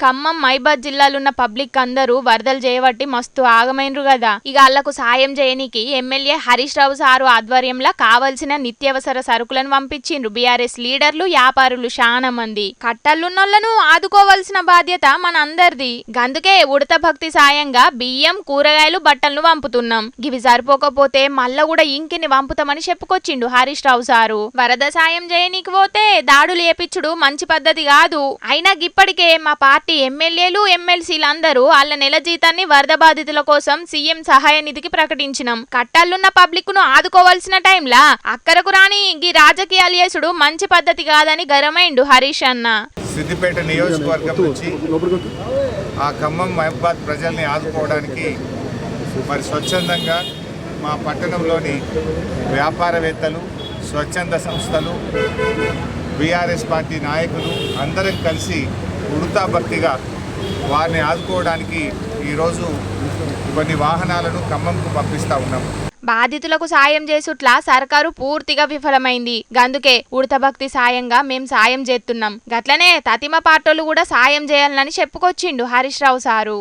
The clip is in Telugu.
ఖమ్మం మైబాద్ జిల్లాలున్న పబ్లిక్ అందరూ వరదలు చేయబట్టి మస్తు ఆగమైనరు కదా ఇక వాళ్ళకు సాయం చేయనీకి ఎమ్మెల్యే హరీష్ రావు సారు ఆధ్వర్యంలో కావలసిన నిత్యావసర సరుకులను పంపించిండ్రు. బీఆర్ఎస్ లీడర్లు వ్యాపారులు చాలా మంది. కట్టలున్నోళ్ళను ఆదుకోవాల్సిన బాధ్యత మన అందరిది గందుకే ఉడత భక్తి సాయంగా బియ్యం కూరగాయలు బట్టలను పంపుతున్నాం గివి సరిపోకపోతే మళ్ళా కూడా ఇంకిని పంపుతామని చెప్పుకొచ్చిండు హరీష్ రావు సారు. వరద సాయం చేయనీకి పోతే దాడులు ఏపిచ్చుడు మంచి పద్ధతి కాదు. అయినా ఇప్పటికే మా పార్టీ ఎమ్మెల్యేలు ఎమ్మెల్సీలు అందరూ వాళ్ళ నెల జీతాన్ని వరద బాధితుల కోసం సీఎం సహాయ నిధికి ప్రకటించినాం. కట్టాలున్న పబ్లిక్ను ఆదుకోవాల్సిన టైంలా అక్కరకు రాని గీ రాజకీయాలు చేసుడు మంచి పద్ధతి కాదని గరమైండు హరీష్ అన్న. సిద్దిపేట నియోజకవర్గం నుంచి ఆ ఖమ్మం మహబాద్ ప్రజల్ని ఆదుకోవడానికి మరి స్వచ్ఛందంగా మా పట్టణంలోని వ్యాపారవేత్తలు స్వచ్ఛంద సంస్థలు బీఆర్ఎస్ పార్టీ నాయకులు అందరం కలిసి ఉడతా భక్తిగా వారిని ఆదుకోవడానికి ఈరోజు కొన్ని వాహనాలను ఖమ్మంకు పంపిస్తూ ఉన్నాము బాధితులకు సాయం చేసుట్లా సర్కారు పూర్తిగా విఫలమైంది. గందుకే ఉడతభక్తి సాయంగా మేం సాయం చేస్తున్నాం గట్లనే తతిమ పాటోలు కూడా సాయం చేయాలని చెప్పుకొచ్చిండు హరీష్ రావు సారు.